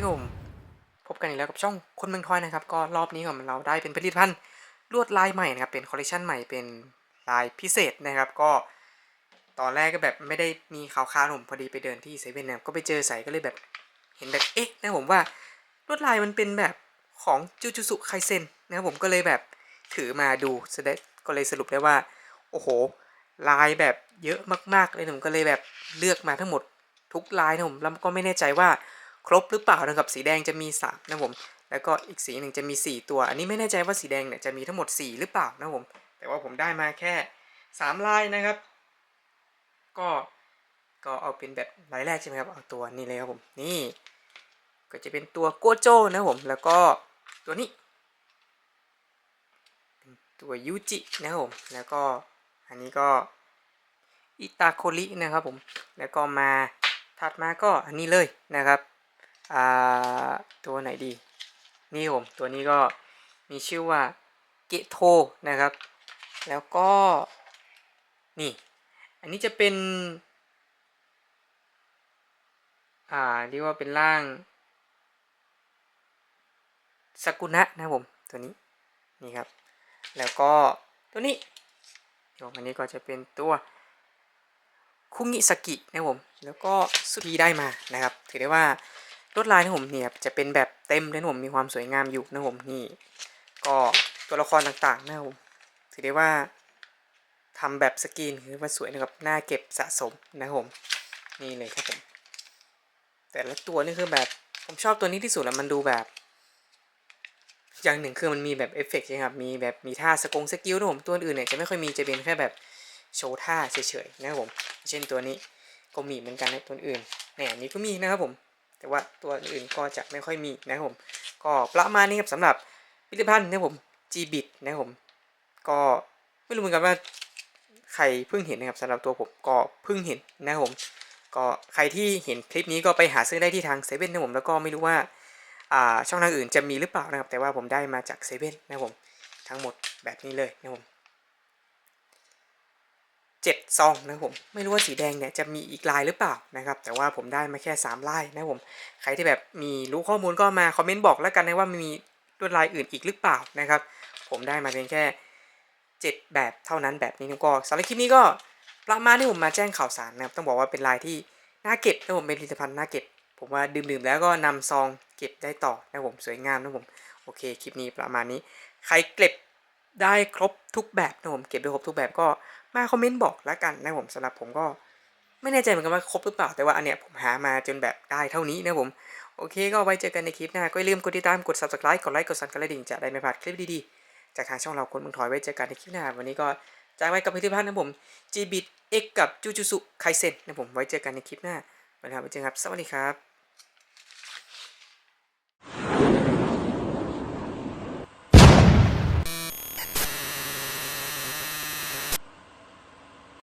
ที่ผมพบกันอีกแล้วกับช่องคนเมืองทอยนะครับ ก็รอบนี้ของเราได้เป็นผลิตภัณฑ์ลวดลายใหม่นะครับ เป็นคอลเลคชันใหม่เป็นลายพิเศษนะครับ ก็ตอนแรกก็แบบไม่ได้มีข่าวๆผมพอดีไปเดินที่เซเว่นนะครับก็ไปเจอใส่ก็เลยแบบเห็นแบบเอ๊ะนะผมว่าลวดลายมันเป็นแบบของจูจูสุไคเซนนะครับผมก็เลยแบบถือมาดูแสดงก็เลยสรุปได้ว่า โอ้โห ลายแบบเยอะมากๆเลยผมก็เลยแบบเลือกมาทั้งหมดทุกลายนะผมแล้วก็ไม่แน่ใจว่า ครบหรือเปล่านะครับสีแดงจะมี3นะผมแล้วก็อีกสีหนึ่งจะมี 4 ตัว อันนี้ไม่แน่ใจว่าสีแดงเนี่ยจะมีทั้งหมด 4 หรือเปล่านะผมแต่ว่าผมได้มาแค่ 3 ลายนะครับ ก็ก็เอาเป็นแบบลายแรกใช่ไหมครับเอาตัวนี้เลยครับผมนี่ ก็จะเป็นตัวโกโจนะผมแล้วก็ตัวนี้ ตัวยูจินะครับผมแล้วก็อันนี้ก็อิตาโครินะครับผมแล้วก็มาถัดมาก็อันนี้เลยนะครับ อ่าตัวไหนดี นี่ผมตัวนี้ก็มีชื่อว่าเกโทนะครับ แล้วก็ นี่ อันนี้จะเป็น อ่าเรียกว่าเป็นร่างสกุนะนะผมตัวนี้นี่ครับ แล้วก็ตัวนี้เดี๋ยวอันนี้ก็จะเป็นตัวคุงิสกินะผมแล้วก็สุดที่ได้มานะครับ ถือได้ว่า ลวดลายนะผมเนี่ยจะเป็นแบบเต็มเลยนะผมมีความสวยงามอยู่นะผมนี่ ก็ตัวละครต่างๆนะผมถือได้ว่าทำแบบสกรีนคือว่าสวยนะครับหน่าเก็บสะสมนะผมนี่เลยครับผมแต่ละตัวนี่คือแบบผมชอบตัวนี้ที่สุดแล้วมันดูแบบ อย่างหนึ่งคือมันมีแบบเอฟเฟกต์ใช่ครับมีแบบมีท่าสกงสกิลนะผมตัวอื่นเนี่ยจะไม่ค่อยมีจะเป็นแค่แบบโชว์ท่าเฉยๆนะครับผม เช่นตัวนี้ก็มีเหมือนกันนะตัวอื่นเนี่ยอันนี้ก็มีนะครับผม แต่ว่าตัวอื่นก็จะไม่ค่อยมีนะครับผม ก็ประมาณนี้ครับสำหรับผลิตภัณฑ์นะครับผม G Bit นะครับผม ก็ไม่รู้เหมือนกันว่าใครเพิ่งเห็นนะครับสำหรับตัวผมก็เพิ่งเห็นนะครับผม ก็ใครที่เห็นคลิปนี้ก็ไปหาซื้อได้ที่ทางเซเว่นนะผมแล้วก็ไม่รู้ว่าอ่าช่องทางอื่นจะมีหรือเปล่านะครับ แต่ว่าผมได้มาจากเซเว่นนะครับผม ทั้งหมดแบบนี้เลยนะครับผม เจ็ดซองนะผมไม่รู้ว่าสีแดงเนี่ยจะมีอีกลายหรือเปล่านะครับแต่ว่าผมได้มาแค่ 3 ลายนะผมใครที่แบบมีรู้ข้อมูลก็มาคอมเมนต์บอกแล้วกันนะว่ามีลวดลายอื่นอีกหรือเปล่านะครับผมได้มาเพียงแค่ 7 แบบเท่านั้นแบบนี้ก็สำหรับคลิปนี้ก็ประมาณที่ผมมาแจ้งข่าวสารนะครับต้องบอกว่าเป็นลายที่น่าเก็บนะผมเป็นผลิตภัณฑ์น่าเก็บ ผมว่าดื่มๆแล้วก็นำซองเก็บได้ต่อนะผมสวยงามนะผมโอเคคลิปนี้ประมาณนี้ ใครเก็บ ได้ครบทุกแบบนะผมเก็บได้ครบทุกแบบก็มาคอมเมนต์บอกแล้วกันนะผมสำหรับผมก็ไม่แน่ใจเหมือนกันว่าครบหรือเปล่าแต่ว่าอันเนี้ยผมหามาจนแบบได้เท่านี้นะผมโอเคก็ไว้เจอกันในคลิปหน้า ก็อย่าลืมกดติดตามกด subscribe กดไลค์กดซันกระดิ่งจะได้ไม่พลาดคลิปดีๆ จากทางช่องเราคนเมืองถอยไว้เจอกันในคลิปหน้า วันนี้ก็จากไว้กับผลิตภัณฑ์นะผม G-Bit X กับ Jujutsu Kaisen นะผมไว้เจอกันในคลิปหน้าวันนี้ครับไว้เจอกันครับสวัสดีครับ